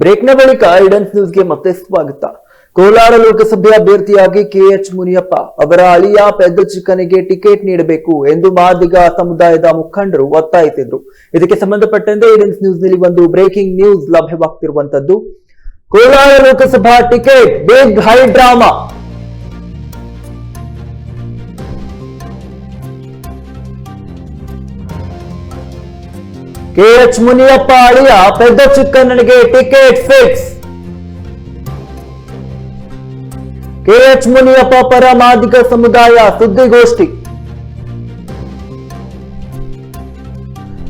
ಬ್ರೇಕ್ನ ಬಳಿಕ ಐಡನ್ಸ್ ನ್ಯೂಸ್ಗೆ ಮತ್ತೆ ಸ್ವಾಗತ. ಕೋಲಾರ ಲೋಕಸಭೆ ಅಭ್ಯರ್ಥಿಯಾಗಿ ಕೆಎಚ್ ಮುನಿಯಪ್ಪ ಅವರ ಅಳಿಯ ಪೆದ್ದ ಚಿಕ್ಕನಿಗೆ ಟಿಕೆಟ್ ನೀಡಬೇಕು ಎಂದು ಮಾದಿಗ ಸಮುದಾಯದ ಮುಖಂಡರು ಒತ್ತಾಯಿಸಿದ್ರು. ಇದಕ್ಕೆ ಸಂಬಂಧಪಟ್ಟಂತೆ ಐಡನ್ಸ್ ನ್ಯೂಸ್ನಲ್ಲಿ ಒಂದು breaking news ಲಭ್ಯವಾಗ್ತಿರುವಂತದ್ದು. Kolar Lok Sabha ticket, big high drama. KH Muniyappa ಅಳಿಯ ಪೆದ್ದ ಚಿಕ್ಕಣ್ಣನಿಗೆ ಟಿಕೆಟ್ ಫಿಕ್ಸ್. ಕೆಎಚ್ ಮುನಿಯಪ್ಪ ಪರ ಮಾದಿಗ ಸಮುದಾಯ ಸುದ್ದಿಗೋಷ್ಠಿ.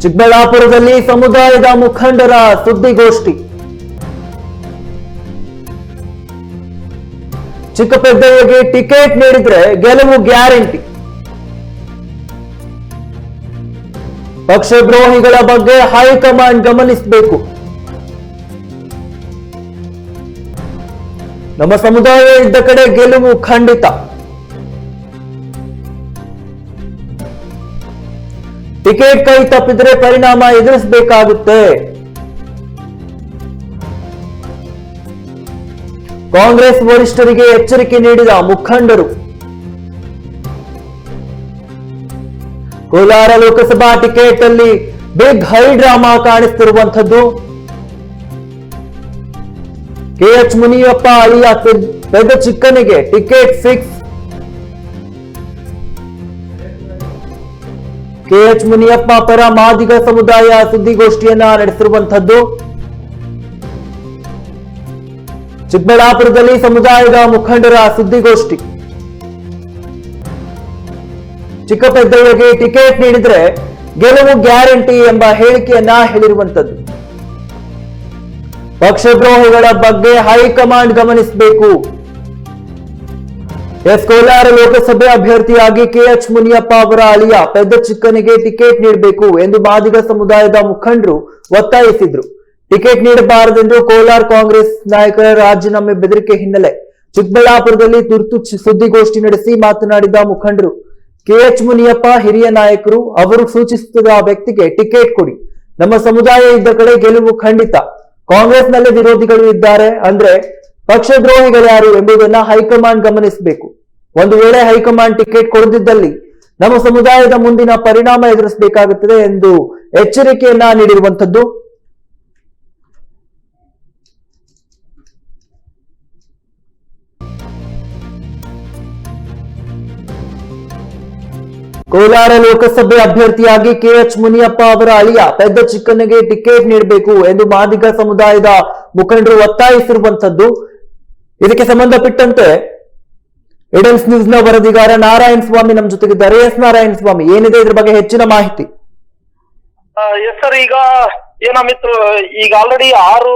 ಚಿಕ್ಕಬಳ್ಳಾಪುರದಲ್ಲಿ ಸಮುದಾಯದ ಮುಖಂಡರ ಸುದ್ದಿಗೋಷ್ಠಿ. ಚಿಕ್ಕಪೆದ್ದಯ್ಯಗೆ ಟಿಕೆಟ್ ನೀಡಿದ್ರೆ ಗೆಲುವು ಗ್ಯಾರಂಟಿ. ಪಕ್ಷದ್ರೋಹಿಗಳ ಬಗ್ಗೆ ಹೈಕಮಾಂಡ್ ಗಮನಿಸಬೇಕು. ನಮ್ಮ ಸಮುದಾಯ ಇದ್ದ ಕಡೆ ಗೆಲುವು ಖಂಡಿತ. ಟಿಕೆಟ್ ಕೈ ತಪ್ಪಿದ್ರೆ ಪರಿಣಾಮ ಎದುರಿಸಬೇಕಾಗುತ್ತೆ. ಕಾಂಗ್ರೆಸ್ ವರಿಷ್ಠರಿಗೆ ಎಚ್ಚರಿಕೆ ನೀಡಿದ ಮುಖಂಡರು. ಕೋಲಾರ ಲೋಕಸಭಾ ಟಿಕೆಟ್ ಅಲ್ಲಿ ಬಿಗ್ ಹೈ ಡ್ರಾಮಾ ಕಾಣಿಸ್ತಿರುವಂತದ್ದು ಕೆಎಚ್ ಮುನಿಯಪ್ಪ ಅಳಿಯ ಪೆದ್- ಪೆದ್ದ ಚಿಕ್ಕನಿಗೆ ಟಿಕೆಟ್ ಫಿಕ್ಸ್ ಕೆಎಚ್ ಮುನಿಯಪ್ಪ ಪರ ಮಾದಿಗ ಸಮುದಾಯ ಸುದ್ದಿಗೋಷ್ಠಿಯನ್ನ ನಡೆಸಿರುವಂತದ್ದು ಚಿಕ್ಕಬಳ್ಳಾಪುರದಲ್ಲಿ ಸಮುದಾಯದ ಮುಖಂಡರ ಸುದ್ದಿಗೋಷ್ಠಿ. ಚಿಕ್ಕಪೆದ್ದಯ್ಯಗೆ ಟಿಕೆಟ್ ನೀಡಿದ್ರೆ ಗೆಲುವು ಗ್ಯಾರಂಟಿ ಎಂಬ ಹೇಳಿಕೆಯನ್ನ ಹೇಳಿರುವಂತದ್ದು ಪಕ್ಷದ್ರೋಹಿಗಳ ಬಗ್ಗೆ ಹೈಕಮಾಂಡ್ ಗಮನಿಸಬೇಕು. ಎಸ್ ಕೋಲಾರ ಲೋಕಸಭೆ ಅಭ್ಯರ್ಥಿಯಾಗಿ ಕೆಎಚ್ ಮುನಿಯಪ್ಪ ಅವರ ಅಳಿಯ ಪೆದ್ದ ಚಿಕ್ಕನಿಗೆ ಟಿಕೆಟ್ ನೀಡಬೇಕು ಎಂದು ಬಾದಿಗ ಸಮುದಾಯದ ಮುಖಂಡರು ಒತ್ತಾಯಿಸಿದ್ರು. ಟಿಕೆಟ್ ನೀಡಬಾರದೆಂದು ಕೋಲಾರ ಕಾಂಗ್ರೆಸ್ ನಾಯಕರ ರಾಜೀನಾಮೆ ಬೆದರಿಕೆ ಹಿನ್ನೆಲೆ ಚಿಕ್ಕಬಳ್ಳಾಪುರದಲ್ಲಿ ತುರ್ತು ಸುದ್ದಿಗೋಷ್ಠಿ ನಡೆಸಿ ಮಾತನಾಡಿದ ಮುಖಂಡರು ಕೆಎಚ್ ಮುನಿಯಪ್ಪ ಹಿರಿಯ ನಾಯಕರು ಅವರು ಸೂಚಿಸಿದ ವ್ಯಕ್ತಿಗೆ ಟಿಕೆಟ್ ಕೊಡಿ. ನಮ್ಮ ಸಮುದಾಯ ಇದ್ದ ಕಡೆ ಗೆಲುವು ಖಂಡಿತ. ಕಾಂಗ್ರೆಸ್ನಲ್ಲಿ ವಿರೋಧಿಗಳು ಇದ್ದಾರೆ ಅಂದ್ರೆ ಪಕ್ಷದ್ರೋಹಿಗಳು ಯಾರು ಎಂಬುದನ್ನ ಹೈಕಮಾಂಡ್ ಗಮನಿಸಬೇಕು. ಒಂದು ವೇಳೆ ಹೈಕಮಾಂಡ್ ಟಿಕೆಟ್ ಕೊಡದಿದ್ದಲ್ಲಿ ನಮ್ಮ ಸಮುದಾಯದ ಮುಂದಿನ ಪರಿಣಾಮ ಎದುರಿಸಬೇಕಾಗುತ್ತದೆ ಎಂದು ಎಚ್ಚರಿಕೆಯನ್ನ ನೀಡಿರುವಂತದ್ದು ಕೋಲಾರ ಲೋಕಸಭೆ ಅಭ್ಯರ್ಥಿಯಾಗಿ ಕೆಎಚ್ ಮುನಿಯಪ್ಪ ಅವರ ಅಳಿಯ ಪೆದ್ದ ಚಿಕ್ಕನಿಗೆ ಟಿಕೆಟ್ ನೀಡಬೇಕು ಎಂದು ಮಾದಿಗ ಸಮುದಾಯದ ಮುಖಂಡರು ಒತ್ತಾಯಿಸಿರುವಂತದ್ದು ಇದಕ್ಕೆ ಸಂಬಂಧಪಟ್ಟಂತೆ ಎಡಲ್ಸ್ ನ್ಯೂಸ್ನ ವರದಿಗಾರ ನಾರಾಯಣ ಸ್ವಾಮಿ ನಮ್ಮ ಜೊತೆಗಿದ್ದಾರೆ. ಎಸ್ ನಾರಾಯಣ ಸ್ವಾಮಿ, ಏನಿದೆ ಇದ್ರ ಬಗ್ಗೆ ಹೆಚ್ಚಿನ ಮಾಹಿತಿ? ಎಸ್ ಸರ್, ಈಗ ಏನ ಮಿತ್ರ ಈಗ ಆಲ್ರೆಡಿ ಆರು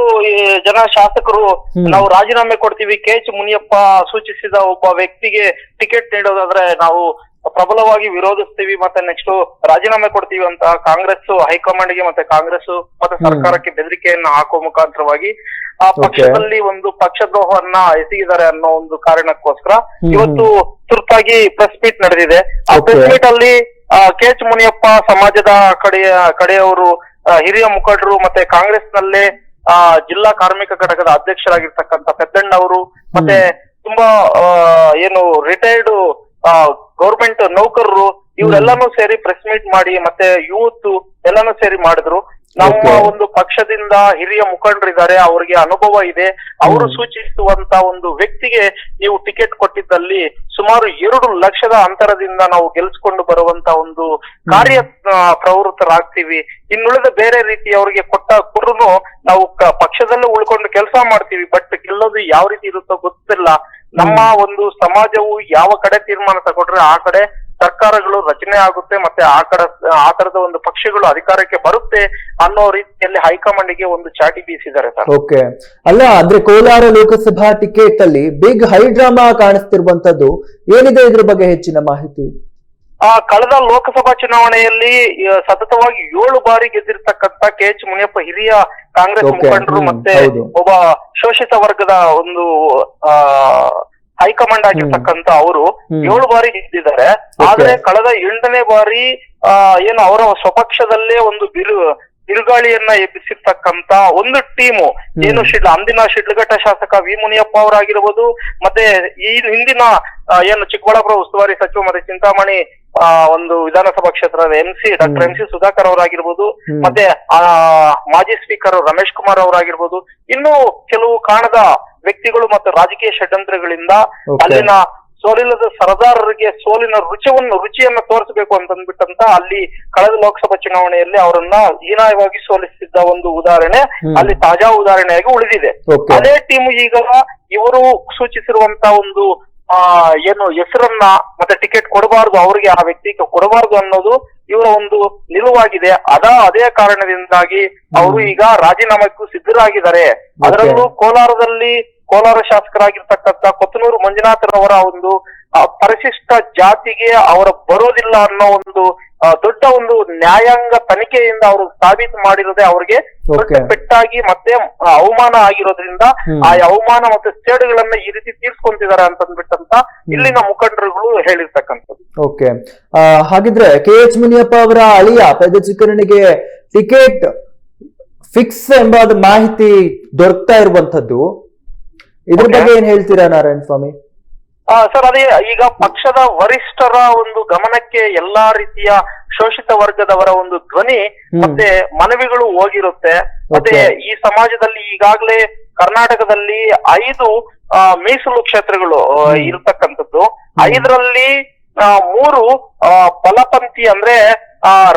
ಜನ ಶಾಸಕರು. ನಾವು ರಾಜೀನಾಮೆ ಕೊಡ್ತೀವಿ. ಕೆ ಎಚ್ ಮುನಿಯಪ್ಪ ಸೂಚಿಸಿದ ಒಬ್ಬ ವ್ಯಕ್ತಿಗೆ ಟಿಕೆಟ್ ನೀಡೋದಾದ್ರೆ ನಾವು ಪ್ರಬಲವಾಗಿ ವಿರೋಧಿಸ್ತೀವಿ ಮತ್ತೆ ನೆಕ್ಸ್ಟ್ ರಾಜೀನಾಮೆ ಕೊಡ್ತೀವಿ ಅಂತ ಕಾಂಗ್ರೆಸ್ ಹೈಕಮಾಂಡ್ಗೆ ಮತ್ತೆ ಕಾಂಗ್ರೆಸ್ ಮತ್ತೆ ಸರ್ಕಾರಕ್ಕೆ ಬೆದರಿಕೆಯನ್ನು ಹಾಕುವ ಮುಖಾಂತರವಾಗಿ ಆ ಪಕ್ಷದಲ್ಲಿ ಒಂದು ಪಕ್ಷದ್ರೋಹವನ್ನ ಎಸಗಿದ್ದಾರೆ ಅನ್ನೋ ಒಂದು ಕಾರಣಕ್ಕೋಸ್ಕರ ಇವತ್ತು ತುರ್ತಾಗಿ ಪ್ರೆಸ್ ಮೀಟ್ ನಡೆದಿದೆ. ಆ. ಪ್ರೆಸ್ ಮೀಟ್ ಅಲ್ಲಿ ಕೆ ಎಚ್ ಮುನಿಯಪ್ಪ ಸಮಾಜದ ಕಡೆಯ ಕಡೆಯವರು ಹಿರಿಯ ಮುಖಂಡರು ಮತ್ತೆ ಕಾಂಗ್ರೆಸ್ ನಲ್ಲೇ ಆ, ಜಿಲ್ಲಾ ಕಾರ್ಮಿಕ ಘಟಕದ ಅಧ್ಯಕ್ಷರಾಗಿರ್ತಕ್ಕಂಥ ಪೆದ್ದಣ್ಣ ಅವರು ಮತ್ತೆ ತುಂಬಾ ಏನು ರಿಟೈರ್ಡ್ ಗೌರ್ಮೆಂಟ್ ನೌಕರರು ಇವರೆಲ್ಲಾನು ಸೇರಿ ಪ್ರೆಸ್ ಮೀಟ್ ಮಾಡಿ ಮತ್ತೆ ಯೂತ್ ಎಲ್ಲಾನು ಸೇರಿ ಮಾಡಿದ್ರು. ನಮ್ಮ ಒಂದು ಪಕ್ಷದಿಂದ ಹಿರಿಯ ಮುಖಂಡರಿದ್ದಾರೆ ಅವರಿಗೆ ಅನುಭವ ಇದೆ. ಅವರು. ಸೂಚಿಸುವಂತ ಒಂದು ವ್ಯಕ್ತಿಗೆ ನೀವು ಟಿಕೆಟ್ ಕೊಟ್ಟಿದ್ದಲ್ಲಿ ಸುಮಾರು ಎರಡು ಲಕ್ಷದ ಅಂತರದಿಂದ ನಾವು ಗೆಲ್ಸ್ಕೊಂಡು ಬರುವಂತ ಒಂದು ಕಾರ್ಯ ಪ್ರವೃತ್ತರಾಗ್ತೀವಿ. ಇನ್ನುಳಿದ ಬೇರೆ ರೀತಿ ಅವರಿಗೆ ಕೊಟ್ಟ ಕೊಟ್ರು ನಾವು ಪಕ್ಷದಲ್ಲೇ ಉಳ್ಕೊಂಡು ಕೆಲಸ ಮಾಡ್ತೀವಿ. ಬಟ್ ಗೆಲ್ಲೋದು ಯಾವ ರೀತಿ ಇರುತ್ತೋ ಗೊತ್ತಿಲ್ಲ. ನಮ್ಮ ಒಂದು ಸಮಾಜವು ಯಾವ ಕಡೆ ತೀರ್ಮಾನ ತಗೊಂಡ್ರೆ ಆ ಕಡೆ ಸರ್ಕಾರಗಳು ರಚನೆ ಆಗುತ್ತೆ ಮತ್ತೆ ಆ ಕಡೆ ಆ ತರದ ಒಂದು ಪಕ್ಷಗಳು ಅಧಿಕಾರಕ್ಕೆ ಬರುತ್ತೆ ಅನ್ನೋ ರೀತಿಯಲ್ಲಿ ಹೈಕಮಾಂಡ್ಗೆ ಒಂದು ಚಾಟಿ ಬೀಸಿದ್ದಾರೆ ಸರ್. ಓಕೆ. ಅಲ್ಲ ಅಂದ್ರೆ ಕೋಲಾರ ಲೋಕಸಭಾ ಟಿಕೆಟ್ ಅಲ್ಲಿ ಬಿಗ್ ಹೈಡ್ರಾಮಾ ಕಾಣಿಸ್ತಿರುವಂತದ್ದು ಏನಿದೆ ಇದ್ರ ಬಗ್ಗೆ ಹೆಚ್ಚಿನ ಮಾಹಿತಿ? ಆ ಕಳೆದ ಲೋಕಸಭಾ ಚುನಾವಣೆಯಲ್ಲಿ ಸತತವಾಗಿ ಏಳು ಬಾರಿ ಗೆದ್ದಿರ್ತಕ್ಕಂತ ಕೆ ಎಚ್ ಮುನಿಯಪ್ಪ ಹಿರಿಯ ಕಾಂಗ್ರೆಸ್ ಮುಖಂಡರು ಮತ್ತೆ ಒಬ್ಬ ಶೋಷಿತ ವರ್ಗದ ಒಂದು ಆ ಹೈಕಮಾಂಡ್ ಆಗಿರ್ತಕ್ಕಂತ ಅವರು. ಏಳು ಬಾರಿ ಗೆದ್ದಿದ್ದಾರೆ. ಆದ್ರೆ ಕಳೆದ ಎಂಟನೇ ಬಾರಿ ಆ ಏನು ಅವರ ಸ್ವಪಕ್ಷದಲ್ಲೇ ಒಂದು ಬಿರು ಬಿರುಗಾಳಿಯನ್ನ ಎಬ್ಬಿಸಿರ್ತಕ್ಕಂತ ಒಂದು ಟೀಮು ಏನು ಶಿಡ್ಲ ಅಂದಿನ ಶಿಡ್ಲಘಟ್ಟ ಶಾಸಕ ವಿ ಮುನಿಯಪ್ಪ ಅವರಾಗಿರ್ಬೋದು ಮತ್ತೆ ಈ ಹಿಂದಿನ ಏನು ಚಿಕ್ಕಬಳ್ಳಾಪುರ ಉಸ್ತುವಾರಿ ಸಚಿವ ಮತ್ತೆ ಚಿಂತಾಮಣಿ ಆ, ಒಂದು ವಿಧಾನಸಭಾ ಕ್ಷೇತ್ರದ M C doctor M C Sudhakar ಅವರಾಗಿರ್ಬೋದು ಮತ್ತೆ ಆ ಮಾಜಿ ಸ್ಪೀಕರ್ ರಮೇಶ್ ಕುಮಾರ್ ಅವರಾಗಿರ್ಬೋದು ಇನ್ನು ಕೆಲವು ಕಾಣದ ವ್ಯಕ್ತಿಗಳು ಮತ್ತು ರಾಜಕೀಯ ಷಡ್ಯಂತ್ರಗಳಿಂದ. ಅಲ್ಲಿನ ಸೋಲಿಲ್ಲದ ಸರದಾರರಿಗೆ ಸೋಲಿನ ರುಚಿಯನ್ನು ರುಚಿಯನ್ನು ತೋರಿಸಬೇಕು ಅಂತಂದ್ಬಿಟ್ಟಂತ ಅಲ್ಲಿ ಕಳೆದ ಲೋಕಸಭಾ ಚುನಾವಣೆಯಲ್ಲಿ ಅವರನ್ನ ಹೀನಾಯವಾಗಿ ಸೋಲಿಸಿದ್ದ ಒಂದು ಉದಾಹರಣೆ ಅಲ್ಲಿ ತಾಜಾ ಉದಾಹರಣೆಯಾಗಿ ಉಳಿದಿದೆ. ಅದೇ ಟೀಮ್ ಈಗ ಇವರು ಸೂಚಿಸಿರುವಂತ ಒಂದು ಆ ಏನು ಹೆಸರನ್ನ ಮತ್ತೆ ಟಿಕೆಟ್ ಕೊಡಬಾರ್ದು ಅವರಿಗೆ ಆ ವ್ಯಕ್ತಿಗೆ ಕೊಡಬಾರ್ದು ಅನ್ನೋದು ಇವರ ಒಂದು ನಿಲುವಾಗಿದೆ. ಅದ ಅದೇ ಕಾರಣದಿಂದಾಗಿ ಅವರು ಈಗ ರಾಜೀನಾಮೆಗೂ ಸಿದ್ಧರಾಗಿದ್ದಾರೆ. ಅದರಲ್ಲೂ ಕೋಲಾರದಲ್ಲಿ ಕೋಲಾರ ಶಾಸಕರಾಗಿರ್ತಕ್ಕಂಥ ಕೊತ್ತನೂರು ಮಂಜುನಾಥರವರ ಒಂದು ಪರಿಶಿಷ್ಟ ಜಾತಿಗೆ ಅವರ ಬರೋದಿಲ್ಲ ಅನ್ನೋ ಒಂದು ದೊಡ್ಡ ಒಂದು ನ್ಯಾಯಾಂಗ ತನಿಖೆಯಿಂದ ಅವರು ಸಾಬೀತು ಮಾಡಿರೋದೆ ಅವರಿಗೆ ದೊಡ್ಡ ಪೆಟ್ಟಾಗಿ ಮತ್ತೆ ಅವಮಾನ ಆಗಿರೋದ್ರಿಂದ ಆ ಅವಮಾನ ಮತ್ತೆ ಸೇಡುಗಳನ್ನ ಈ ರೀತಿ ತೀರ್ಸ್ಕೊಂತಿದ್ದಾರೆ ಅಂತಂದ್ಬಿಟ್ಟಂತ ಇಲ್ಲಿನ ಮುಖಂಡರುಗಳು ಹೇಳಿರ್ತಕ್ಕಂಥದ್ದು. ಓಕೆ ಹಾಗಿದ್ರೆ ಕೆ ಎಚ್ ಮುನಿಯಪ್ಪ ಅವರ ಅಳಿಯ ಪೆದ್ದ ಚಿಕ್ಕರನಿಗೆ ಟಿಕೆಟ್ ಫಿಕ್ಸ್ ಎಂಬ ಮಾಹಿತಿ ದೊರಕ್ತಾ ಇರುವಂತದ್ದು ಇದ್ರ ಬಗ್ಗೆ ಏನ್ ಹೇಳ್ತೀರಾ ನಾರಾಯಣ ಸ್ವಾಮಿ? ಆ ಸರ್ ಅದೇ ಈಗ ಪಕ್ಷದ ವರಿಷ್ಠರ ಒಂದು ಗಮನಕ್ಕೆ ಎಲ್ಲಾ ರೀತಿಯ ಶೋಷಿತ ವರ್ಗದವರ ಒಂದು ಧ್ವನಿ ಮತ್ತೆ ಮನವಿಗಳು ಹೋಗಿರುತ್ತೆ. ಮತ್ತೆ ಈ ಸಮಾಜದಲ್ಲಿ ಈಗಾಗಲೇ ಕರ್ನಾಟಕದಲ್ಲಿ ಐದು ಮೀಸಲು ಕ್ಷೇತ್ರಗಳು ಇರತಕ್ಕಂಥದ್ದು. ಐದರಲ್ಲಿ ಮೂರು ಆ, ಬಲಪಂಥಿ ಅಂದ್ರೆ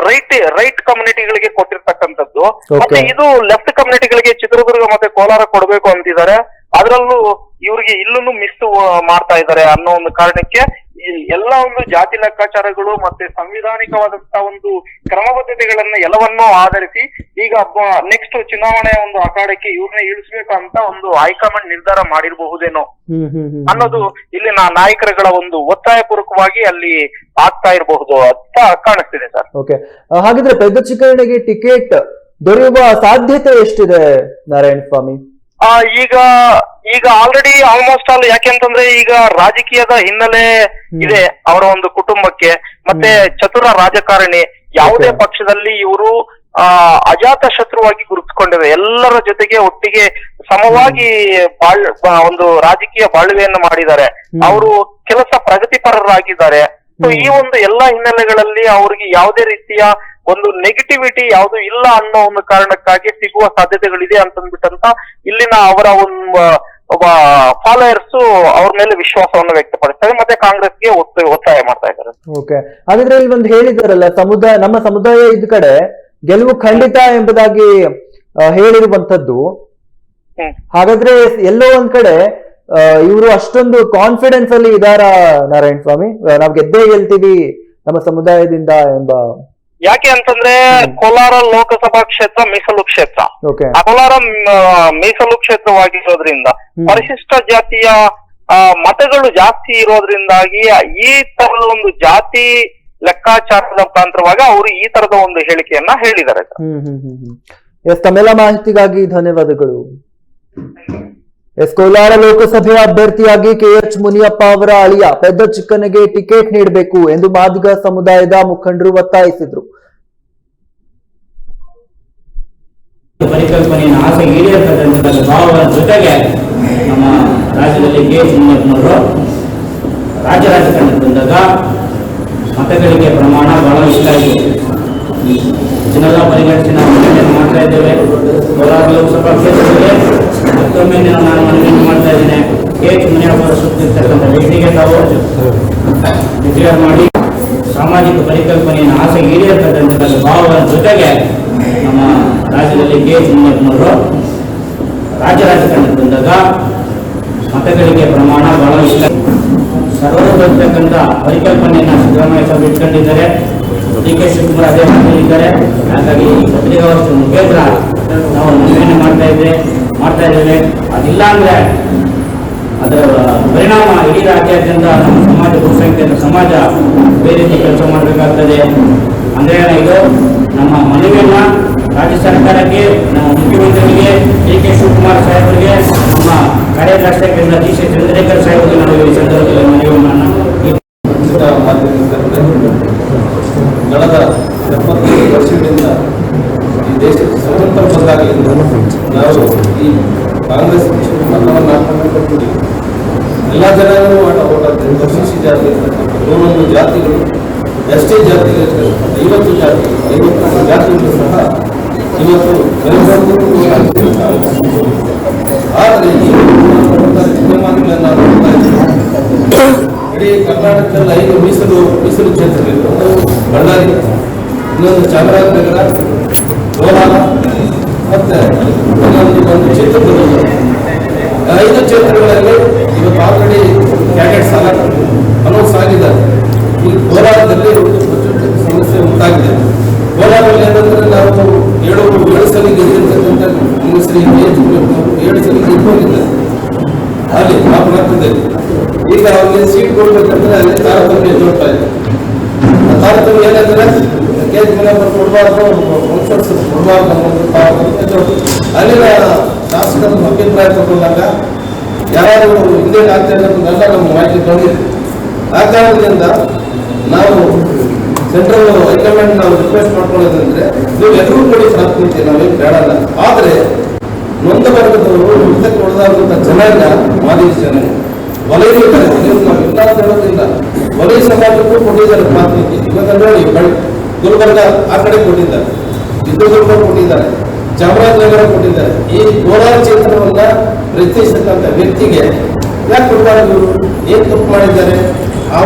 ರೈಟ್ ರೈಟ್ ಕಮ್ಯುನಿಟಿಗಳಿಗೆ ಕೊಟ್ಟಿರ್ತಕ್ಕಂಥದ್ದು. ಮತ್ತೆ ಇದು ಲೆಫ್ಟ್ ಕಮ್ಯುನಿಟಿಗಳಿಗೆ ಚಿತ್ರದುರ್ಗ ಮತ್ತೆ ಕೋಲಾರ ಕೊಡಬೇಕು ಅಂತಿದ್ದಾರೆ. ಅದರಲ್ಲೂ ಇವ್ರಿಗೆ ಇಲ್ಲೂ ಮಿಸ್ ಮಾಡ್ತಾ ಇದ್ದಾರೆ ಅನ್ನೋ ಒಂದು ಕಾರಣಕ್ಕೆ ಎಲ್ಲ ಒಂದು ಜಾತಿ ಲೆಕ್ಕಾಚಾರಗಳು ಮತ್ತೆ ಸಂವಿಧಾನಿಕವಾದಂತಹ ಒಂದು ಕ್ರಮಬದ್ಧತೆಗಳನ್ನ ಎಲ್ಲವನ್ನೂ ಆಧರಿಸಿ ಈಗ ನೆಕ್ಸ್ಟ್ ಚುನಾವಣೆ ಒಂದು ಅಖಾಡಕ್ಕೆ ಇವ್ರನ್ನ ಇಳಿಸ್ಬೇಕು ಅಂತ ಒಂದು ಹೈಕಮಾಂಡ್ ನಿರ್ಧಾರ ಮಾಡಿರಬಹುದೇನೋ ಅನ್ನೋದು ಇಲ್ಲಿನ ನಾಯಕರುಗಳ ಒಂದು ಒತ್ತಾಯ ಪೂರ್ವಕವಾಗಿ ಅಲ್ಲಿ ಆಗ್ತಾ ಇರಬಹುದು ಅಂತ ಕಾಣಿಸ್ತಿದೆ ಸರ್. ಓಕೆ. ಹಾಗಿದ್ರೆ ಪೆದ್ದ ಟಿಕೆಟ್ ದೊರೆಯುವ ಸಾಧ್ಯತೆ ಎಷ್ಟಿದೆ ನಾರಾಯಣ ಸ್ವಾಮಿ? ಈಗ ಈಗ ಆಲ್ರೆಡಿ ಆಲ್ಮೋಸ್ಟ್ ಆಲ್ ಯಾಕೆಂತಂದ್ರೆ ಈಗ ರಾಜಕೀಯದ ಹಿನ್ನೆಲೆ ಇದೆ ಅವರ ಒಂದು ಕುಟುಂಬಕ್ಕೆ. ಮತ್ತೆ ಚತುರ ರಾಜಕಾರಣಿ ಯಾವುದೇ ಪಕ್ಷದಲ್ಲಿ ಇವರು ಆ ಅಜಾತ ಶತ್ರುವಾಗಿ ಗುರುತಿಸಿಕೊಂಡಿದೆ ಎಲ್ಲರ ಜೊತೆಗೆ ಒಟ್ಟಿಗೆ ಸಮವಾಗಿ ಬಾಳ್ ಒಂದು ರಾಜಕೀಯ ಬಾಳ್ವೆಯನ್ನು ಮಾಡಿದ್ದಾರೆ. ಅವರು ಕೆಲಸ ಪ್ರಗತಿಪರರಾಗಿದ್ದಾರೆ. ಸೊ ಈ ಒಂದು ಎಲ್ಲಾ ಹಿನ್ನೆಲೆಗಳಲ್ಲಿ ಅವರಿಗೆ ಯಾವುದೇ ರೀತಿಯ ಒಂದು ನೆಗೆಟಿವಿಟಿ ಯಾವುದು ಇಲ್ಲ ಅನ್ನೋ ಒಂದು ಕಾರಣಕ್ಕಾಗಿ ಸಿಗುವ ಸಾಧ್ಯತೆಗಳಿದೆ ಅಂತಂದ್ಬಿಟ್ಟಂತ ಇಲ್ಲಿನ ಅವರ ಒಂದು ಒಬ್ಬ ಫಾಲೋಯರ್ಸ್ ಅವ್ರ ಮೇಲೆ ವಿಶ್ವಾಸವನ್ನು ವ್ಯಕ್ತಪಡಿಸ್ತಾರೆ. ಮತ್ತೆ ಕಾಂಗ್ರೆಸ್ಗೆ ಗೆ ಒತ್ತಾಯ ಮಾಡ್ತಾ ಇದ್ದಾರೆ. ಓಕೆ. ಹಾಗಾದ್ರೆ ಇಲ್ಲಿ ಒಂದು ಹೇಳಿದಾರಲ್ಲ ಸಮುದಾಯ ನಮ್ಮ ಸಮುದಾಯ ಇದ್ ಕಡೆ ಗೆಲುವು ಖಂಡಿತ ಎಂಬುದಾಗಿ ಹೇಳಿರುವಂತದ್ದು ಹಾಗಾದ್ರೆ ಎಲ್ಲೋ ಒಂದ್ ಕಡೆ ಇವರು ಅಷ್ಟೊಂದು ಕಾನ್ಫಿಡೆನ್ಸ್ ಅಲ್ಲಿ ಇದಾರ ನಾರಾಯಣ ಸ್ವಾಮಿ? ನಾವು ಗೆದ್ದೇ ಗೆಲ್ತೀವಿ ನಮ್ಮ ಸಮುದಾಯದಿಂದ ಎಂಬ ಯಾಕೆ ಅಂತಂದ್ರೆ ಕೋಲಾರ ಲೋಕಸಭಾ ಕ್ಷೇತ್ರ ಮೀಸಲು ಕ್ಷೇತ್ರ. ಕೋಲಾರ ಮೀಸಲು ಕ್ಷೇತ್ರವಾಗಿರೋದ್ರಿಂದ ಪರಿಶಿಷ್ಟ ಜಾತಿಯ ಆ, ಮತಗಳು ಜಾಸ್ತಿ ಇರೋದ್ರಿಂದಾಗಿ ಈ ತರದ ಒಂದು ಜಾತಿ ಲೆಕ್ಕಾಚಾರದ ಮುಖಾಂತರವಾಗಿ ಅವರು ಈ ತರದ ಒಂದು ಹೇಳಿಕೆಯನ್ನ ಹೇಳಿದ್ದಾರೆ ಸರ್. ಹ್ಮ್ ಹ್ಮ್ ಹ್ಮ್ ಹ್ಮ್. ಎಸ್ ತಮ್ಮೆಲ್ಲ ಮಾಹಿತಿಗಾಗಿ ಧನ್ಯವಾದಗಳು. ಎಸ್ ಕೋಲಾರ ಲೋಕಸಭೆಯ ಅಭ್ಯರ್ಥಿಯಾಗಿ ಕೆಎಚ್ ಮುನಿಯಪ್ಪ ಅವರ ಅಳಿಯ ಪೆದ್ದ ಚಿಕ್ಕನಿಗೆ ಟಿಕೆಟ್ ನೀಡಬೇಕು ಎಂದು ಮಾದಿಗ ಸಮುದಾಯದ ಮುಖಂಡರು ಒತ್ತಾಯಿಸಿದರು. ಪರಿಕಲ್ಪನೆಯನ್ನು ಆಸೆ ಈಡೇರ್ತಕ್ಕಂಥ ಭಾವದ ಜೊತೆಗೆ ನಮ್ಮ ರಾಜ್ಯದಲ್ಲಿ ಕೆ ಎಸ್ ಮುನಿಯಪ್ಪನವರು ರಾಜ್ಯ ರಾಜಕಾರಣಕ್ಕೆ ಬಂದಾಗ ಮತಗಳಿಗೆ ಪ್ರಮಾಣ ಬಹಳ ಇಷ್ಟ ಆಗಿದೆ. ಇದನ್ನೆಲ್ಲ ಪರಿಗಣಿಸಿ ನಾವು ಮನವಿಯನ್ನು ಮಾಡ್ತಾ ಇದ್ದೇವೆ. ಕೋಲಾರ ಲೋಕಸಭಾ ಕ್ಷೇತ್ರದಲ್ಲಿ ಮತ್ತೊಮ್ಮೆ ನಾನು ನಾನು ಮನವಿಯನ್ನು ಮಾಡ್ತಾ ಇದ್ದೇನೆ. ಕೆ ಚುನಾವಣೆ ಸುತ್ತಿರ್ತಕ್ಕಂಥ ವ್ಯಕ್ತಿಗೆ ತಾವು ಡಿಕ್ಲೇರ್ ಮಾಡಿ ಸಾಮಾಜಿಕ ಪರಿಕಲ್ಪನೆಯನ್ನು ಆಸೆ ಈಡೇರ್ತಕ್ಕಂಥ ಭಾವದ ಜೊತೆಗೆ ನಮ್ಮ ರಾಜ್ಯದಲ್ಲಿ ಕೆ ಮುನಿಯಪ್ಪನವರು ರಾಜ್ಯ ರಾಜಕಾರಣಕ್ಕೆ ಬಂದಾಗ ಮತಗಳಿಗೆ ಪ್ರಮಾಣ ಬಹಳ ಇಷ್ಟ. ಸರ್ವರು ಬರ್ತಕ್ಕಂಥ ಪರಿಕಲ್ಪನೆಯನ್ನು ಸಿದ್ದರಾಮಯ್ಯ ಇಟ್ಕೊಂಡಿದ್ದಾರೆ. ಡಿ ಕೆ ಶಿವಕುಮಾರ್ ಅದೇ ಮಾತಾಡಿದ್ದಾರೆ ಹಾಗಾಗಿ ವ್ಯವಸ್ಥೆ ಮುಖೇಂದ್ರ ನಾವು ಮನವಿಯನ್ನು ಮಾಡ್ತಾ ಇದ್ದೆ ಮಾಡ್ತಾ ಇದ್ದೇವೆ. ಅದಿಲ್ಲ ಅಂದ್ರೆ ಅದರ ಪರಿಣಾಮ ಇಡೀ ರಾಜ್ಯಾದ್ಯಂತ ನಮ್ಮ ಸಮಾಜ ಬಹುಸಂಖ್ಯಾತ ಸಮಾಜ ಬೇರೆ ರೀತಿ ಕೆಲಸ ಮಾಡಬೇಕಾಗ್ತದೆ. ಅಂದ್ರೆ ಇದು ನಮ್ಮ ಮನವಿಯನ್ನ ರಾಜ್ಯ ಸರ್ಕಾರಕ್ಕೆ, ನಮ್ಮ ಮುಖ್ಯಮಂತ್ರಿಗೆ, ಡಿ ಕೆ ಶಿವಕುಮಾರ್ ಸಾಹೇಬರಿಗೆ, ನಮ್ಮ ಕಾರ್ಯದರ್ಶಕರಿಂದ ಡಿ ಸಿ ಚಂದ್ರಶೇಖರ್ ಸಾಹೇಬರಿಗೆ ನಾವು ಈ ಸಂದರ್ಭದಲ್ಲಿ ಮನವಿಯನ್ನು ಈ ಪತ್ರಿಕಾ ಮಾಧ್ಯಮದ ಕಳೆದ ಎಪ್ಪತ್ತೈದು ವರ್ಷಗಳಿಂದ ಈ ದೇಶಕ್ಕೆ ಸ್ವತಂತ್ರ ಬಂದಾಗಲಿಂದ ನಾವು ಈ ಕಾಂಗ್ರೆಸ್ ಪಕ್ಷಕ್ಕೆ ಮತವನ್ನು ಹಾಕೊಂಡು ಎಲ್ಲ ಜನಾಂಗಗಳು ಆಟ ಹೋರಾಟ ಶಿಶಿ ಜಾತಿ ಇರ್ತಕ್ಕಂಥ ನೂರೊಂದು ಜಾತಿಗಳು ಎಷ್ಟೇ ಜಾತಿಗಳು ಇರ್ತಕ್ಕಂಥ ಐವತ್ತು ಜಾತಿಗಳು ಐವತ್ತು ಜಾತಿಗಳು ಸಹ ಇವತ್ತು ಬೆಂಗಳೂರು ಆದರೆ ಈ ವಿದ್ಯಮಾನಗಳನ್ನು ನಾವು ನೋಡ್ತಾ ಇದ್ದೀವಿ. ಇಡೀ ಕರ್ನಾಟಕದಲ್ಲಿ ಐದು ಮೀಸಲು ಮೀಸಲು ಕ್ಷೇತ್ರಗಳಿವೆ. ಒಂದು ಬಳ್ಳಾರಿ, ಇನ್ನೊಂದು ಚಾಮರಾಜನಗರ ಕೋಲಾರ ಮತ್ತೆ ಇನ್ನೊಂದು ಒಂದು ಚಿತ್ರದುರ್ಗ. ಐದು ಕ್ಷೇತ್ರಗಳಲ್ಲಿ ಇವತ್ತು ಆಲ್ರೆಡಿ ಕ್ಯಾಂಡಿಡೇಟ್ಸ್ ಸಾಲ ಅನೌನ್ಸ್ ಆಗಿದ್ದಾರೆ ಈ ಕೋಲಾರದಲ್ಲಿ ಸಮಸ್ಯೆ ಉಂಟಾಗಿದೆ. ಕೋಲಾರದಲ್ಲಿ ಏನಂದ್ರೆ ನಾವು ಏಳು ಏಳು ಸಲ ಗೆದ್ದಿರ್ತಕ್ಕಂಥ ಶ್ರೀ ಕೆ ಎಚ್ ಏಳು ಸಲ ಗೆದ್ದು ಈಗ ಅವ್ರಿಗೆ ಸೀಟ್ ಕೊಡ್ಬೇಕಂದ್ರೆ ಅಲ್ಲಿ ತಾರತಮ್ಯ ನೋಡ್ತಾ ಇದೆ ಆ ತಾರತಮ್ಯ ಏನಂದ್ರೆ ಕೆ ಎಚ್ ಕುವೆಂಪು ಕೊಡಬಾರ್ದು ಜೋಡು. ಅಲ್ಲಿನ ಶಾಸಕರ ಅಭಿಪ್ರಾಯ ತಗೊಂಡಾಗ ಯಾರು ಹಿಂದೆ ಆಗ್ತಾ ಇರೋದನ್ನೆಲ್ಲ ನಮ್ಮ ಮಾಹಿತಿ ಬಂದಿದೆ. ಆ ಕಾರಣದಿಂದ ನಾವು ಸೆಂಟ್ರಲ್ ಹೈಕಮಾಂಡ್ ನಾವು ರಿಕ್ವೆಸ್ಟ್ ಮಾಡ್ಕೊಳ್ಳೋದಂದ್ರೆ, ನೀವು ಎಲ್ಲರೂ ಕೊಡಿ ಪ್ರಾತಿನಿಧ್ಯ ನಾವೇನು ಬೇಡಲ್ಲ ಆದರೆ, ನೊಂದ ವರ್ಗದವರು ಯುದ್ಧಕ್ಕೆ ಹೊಡೆದಾಗುವಂತ ಜನಾಂಗ ಮಾದಿಗ ಜನಾಂಗ. ವಲಯ ಇದ್ದಾರೆ ನೀವು ನಾವು ಹೇಳೋದಿಲ್ಲ ವಲಯ ಸಮಾಜಕ್ಕೂ ಕೊಟ್ಟಿದ್ದಾರೆ. ಪ್ರಾತಿನಿಧ್ಯ ಇವಾಗ ನೋಡಿ ಗುಲ್ಬರ್ಗ ಆ ಕಡೆ ಕೊಟ್ಟಿದ್ದಾರೆ. ಚಿತ್ರದುರ್ಗ ಕೊಟ್ಟಿದ್ದಾರೆ. ಚಾಮರಾಜನಗರ ಕೊಟ್ಟಿದ್ದಾರೆ. ಈ ಕೋಲಾರ ಕ್ಷೇತ್ರವನ್ನ ಪ್ರತಿಷ್ಠಿತಕ್ಕಂಥ ವ್ಯಕ್ತಿಗೆ ಯಾಕೆ ಕೊಡಬಾರದು ಏನ್ ತಪ್ಪು ಮಾಡಿದ್ದಾರೆ? ಆ